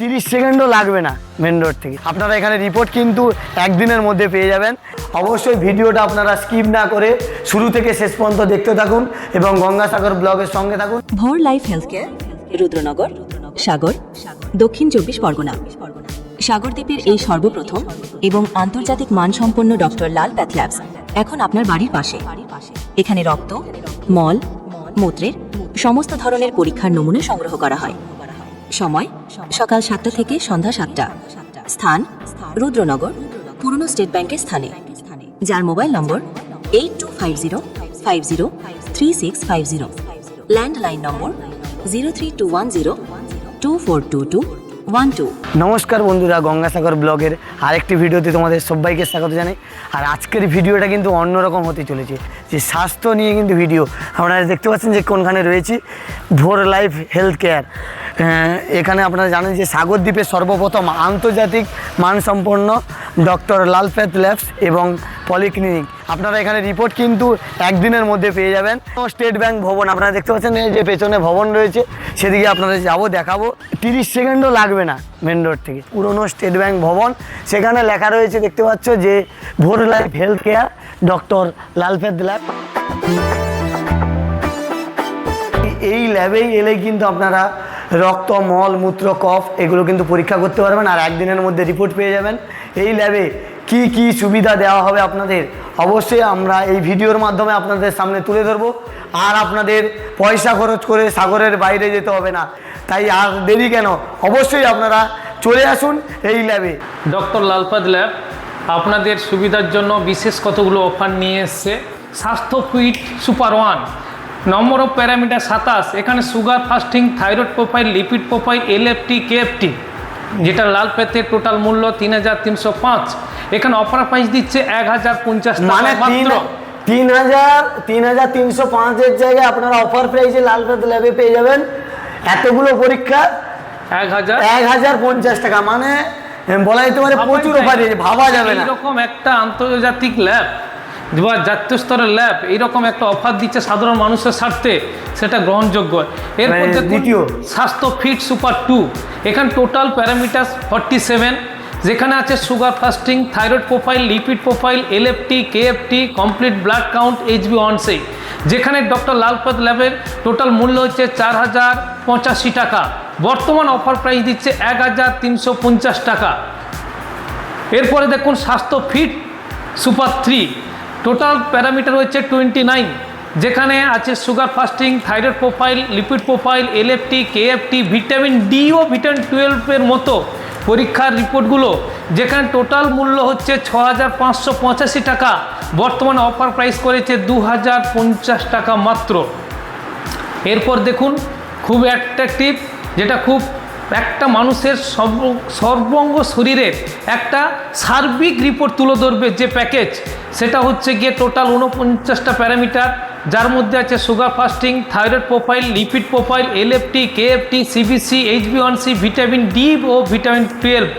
তিরিশ সেকেন্ডও লাগবে না মেন রোড থেকে। আপনারা এখানে রিপোর্ট কিন্তু একদিনের মধ্যে পেয়ে যাবেন। অবশ্যই ভিডিওটা আপনারা স্কিপ না করে শুরু থেকে শেষ পর্যন্ত দেখতে থাকুন এবং গঙ্গাসাগর ব্লগের সঙ্গে থাকুন। Bhor life health care Rudranagar, Sagar, দক্ষিণ চব্বিশ পরগনা। সাগরদ্বীপের এই সর্বপ্রথম এবং আন্তর্জাতিক মানসম্পন্ন ডক্টর লাল প্যাথ ল্যাবস এখন আপনার বাড়ির পাশে। এখানে রক্ত, মল, মূত্রের সমস্ত ধরনের পরীক্ষার নমুনা সংগ্রহ করা হয়। সময়, সকাল সাতটা থেকে সন্ধ্যা সাতটা। স্থান, রুদ্রনগর, পুরনো স্টেট ব্যাংকের স্থানে। যার mobile number eight two five zero five zero three six five zero landline number zero three two one zero two four two two one two নমস্কার বন্ধুরা, গঙ্গাসাগর ব্লগের আরেকটি ভিডিওতে তোমাদের সবাইকে স্বাগত জানাই। আর আজকের ভিডিওটা কিন্তু অন্যরকম হতে চলেছে। যে স্বাস্থ্য নিয়ে কিন্তু ভিডিও, আপনারা দেখতে পাচ্ছেন যে কোনখানে রয়েছি। ভোর লাইফ হেলথ কেয়ার। এখানে আপনারা জানেন যে সাগরদ্বীপের সর্বপ্রথম আন্তর্জাতিক মানসম্পন্ন ডক্টর লালপেত ল্যাবস এবং পলিক্লিনিক। আপনারা এখানে রিপোর্ট কিন্তু একদিনের মধ্যে পেয়ে যাবেন। স্টেট ব্যাংক ভবন, আপনারা দেখতে পাচ্ছেন যে পেছনে ভবন রয়েছে, সেদিকে আপনারা যাব, দেখাবো। তিরিশ সেকেন্ডও লাগবে না মেন রোড থেকে। পুরনো স্টেট ব্যাংক ভবন, সেখানে লেখা রয়েছে, দেখতে পাচ্ছ যে Bhor life health care, doctor Lalpath lab. এই ল্যাবেই এলেই কিন্তু আপনারা রক্ত, মল, মূত্র, কফ, এগুলো কিন্তু পরীক্ষা করতে পারবেন আর একদিনের মধ্যে রিপোর্ট পেয়ে যাবেন। এই ল্যাবে কি কি সুবিধা দেওয়া হবে আপনাদের? অবশ্যই আমরা এই ভিডিওর মাধ্যমে আপনাদের সামনে তুলে ধরবো। আর আপনাদের পয়সা খরচ করে সাগরের বাইরে যেতে হবে না। তাই আর দেরি কেন? অবশ্যই আপনারা চলে আসুন এই ল্যাবে ডক্টর লালপাদ ল্যাব আপনাদের সুবিধার জন্য বিশেষ কতগুলো অফার নিয়ে এসছে? Swasthya fit super one number of parameter সাতাশ এখানে sugar fasting thyroid profile lipid profile LFT KFT যেটা লাল পেতের টোটাল মূল্য তিন হাজার তিনশো পাঁচ। এখানে অফার প্রাইস দিচ্ছে এক হাজার পঞ্চাশ মানে তিন মাত্র। তিন হাজার তিন হাজার তিনশো পাঁচের জায়গায় আপনারা অফার প্রাইসে লালপেত ল্যাবে পেয়ে যাবেন। এতগুলো পরীক্ষা। এক হাজার? এক হাজার পঞ্চাশ টাকা। মানে বলা যেতে পারে প্রচুর অফার ভাবা যাবে না। এইরকম একটা আন্তর্জাতিক ল্যাব বা জাতীয় স্তরের ল্যাব এইরকম একটা অফার দিচ্ছে সাধারণ মানুষের স্বার্থে সেটা গ্রহণযোগ্য। এরপর মানে দেখুন দ্বিতীয়। স্বাস্থ্য ফিট সুপার টু এখানে টোটাল প্যারামিটার ফর্টি সেভেন যেখানে আছে sugar fasting thyroid profile lipid profile LFT KFT complete blood count HB one C যেখানে ডক্টর লালপত ল্যাবের টোটাল মূল্য হচ্ছে চার হাজার পঁচাশি টাকা। বর্তমান অফার প্রাইস দিচ্ছে এক হাজার তিনশো পঞ্চাশ টাকা। এরপরে দেখুন Swasthya fit super three total parameter হচ্ছে টোয়েন্টি নাইন যেখানে আছে sugar fasting thyroid profile lipid profile LFT KFT vitamin D ও ভিটামিন টুয়েলভের মতো পরীক্ষার রিপোর্টগুলো, যেখানে টোটাল মূল্য হচ্ছে ছ টাকা। বর্তমানে অফার প্রাইস করেছে দু হাজার পঞ্চাশ টাকা মাত্র। এরপর দেখুন, খুব অ্যাট্রাকটিভ যেটা খুব একটা মানুষের সর্ব সর্বঙ্গ শরীরের একটা সার্বিক রিপোর্ট তুলে ধরবে যে প্যাকেজ সেটা হচ্ছে গিয়ে টোটাল উনপঞ্চাশটা প্যারামিটার, যার মধ্যে আছে sugar fasting thyroid profile lipid profile LFT KFT CBC HB C vitamin D ও ভিটামিন টুয়েলভ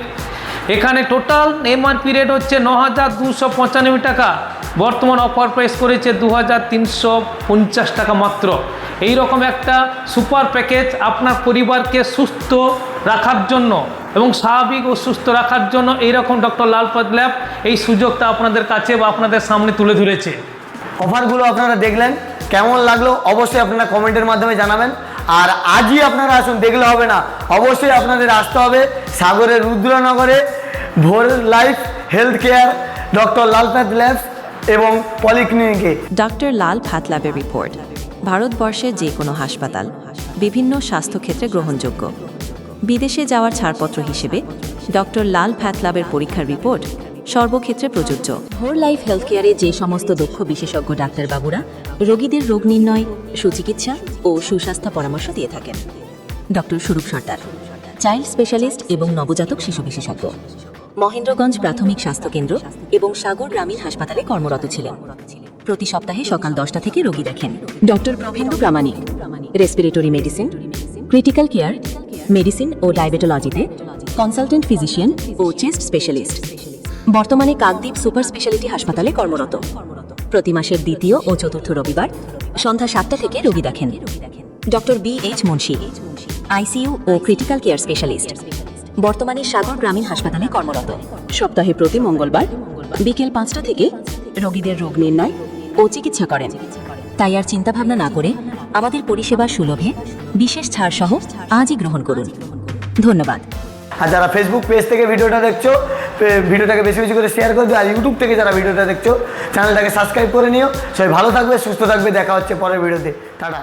এখানে টোটাল এমআরপি রেট হচ্ছে ন হাজার দুশো পঁচানব্বই টাকা। বর্তমান অফার প্রাইস করেছে দু হাজার তিনশো পঞ্চাশ টাকা মাত্র। এই রকম একটা সুপার প্যাকেজ আপনার পরিবারকে সুস্থ রাখার জন্য। এবং স্বাভাবিক ও সুস্থ রাখার জন্য এইরকম ডক্টর লালপত ল্যাব এই সুযোগটা আপনাদের কাছে বা আপনাদের সামনে তুলে ধরেছে। অফারগুলো আপনারা দেখলেন কেমন লাগল অবশ্যই আপনারা কমেন্টের মাধ্যমে জানাবেন। আর আজই আপনারা আসুন দেখলে হবে না অবশ্যই আপনাদের আসতে হবে সাগরের রুদ্রনগরে Bhor life health care doctor Lalpath labs এবং পলিক্লিনিকে। ডক্টর লাল প্যাথ ল্যাবের রিপোর্ট ভারতবর্ষের যে কোনো হাসপাতাল বিভিন্ন স্বাস্থ্যক্ষেত্রে গ্রহণযোগ্য। বিদেশে যাওয়ার ছাড়পত্র হিসেবে ডক্টর লাল প্যাথ ল্যাবের পরীক্ষার রিপোর্ট সর্বক্ষেত্রে প্রযোজ্য। হোর লাইফ হেলথ কেয়ারে যে সমস্ত দক্ষ বিশেষজ্ঞ ডাক্তারবাবুরা রোগীদের রোগ নির্ণয়, সুচিকিৎসা ও সুস্বাস্থ্য পরামর্শ দিয়ে থাকেন। ডক্টর স্বরূপ সর্দার, চাইল্ড স্পেশালিস্ট এবং নবজাতক শিশু বিশেষজ্ঞ। মহেন্দ্রগঞ্জ প্রাথমিক স্বাস্থ্যকেন্দ্র এবং সাগর গ্রামীণ হাসপাতালে কর্মরত ছিলেন। প্রতি সপ্তাহে সকাল দশটা থেকে রোগী দেখেন। Doctor Prabhendu Pramanik respiratory medicine critical care medicine ও ডায়াবেটোলজিতে কনসালটেন্ট ফিজিশিয়ান ও চেস্ট স্পেশালিস্ট। বর্তমানে কাকদ্বীপ সুপার স্পেশালিটি হাসপাতালে কর্মরত। প্রতি মাসের দ্বিতীয় ও চতুর্থ রবিবার সন্ধ্যা সাতটা থেকে রোগী দেখেন। Doctor B H Munshi ICU ও ক্রিটিক্যাল কেয়ার স্পেশালিস্ট। বর্তমানে সাগর গ্রামীণ হাসপাতালে কর্মরত। সপ্তাহে প্রতি মঙ্গলবার বিকেল পাঁচটা থেকে রোগীদের রোগ নির্ণয় ও চিকিৎসা করেন। তাই আর চিন্তাভাবনা না করে আমাদের পরিষেবা সুলভে বিশেষ ছাড় সহ আজই গ্রহণ করুন। ধন্যবাদ। আর যারা ফেসবুক পেজ থেকে ভিডিওটা দেখছ ভিডিওটাকে বেশি বেশি করে শেয়ার করে দিও, আর ইউটিউব থেকে যারা ভিডিওটা দেখছ চ্যানেলটাকে সাবস্ক্রাইব করে নিও। সবাই ভালো থাকবে, সুস্থ থাকবে, দেখা হচ্ছে পরের ভিডিওতে। টাটা।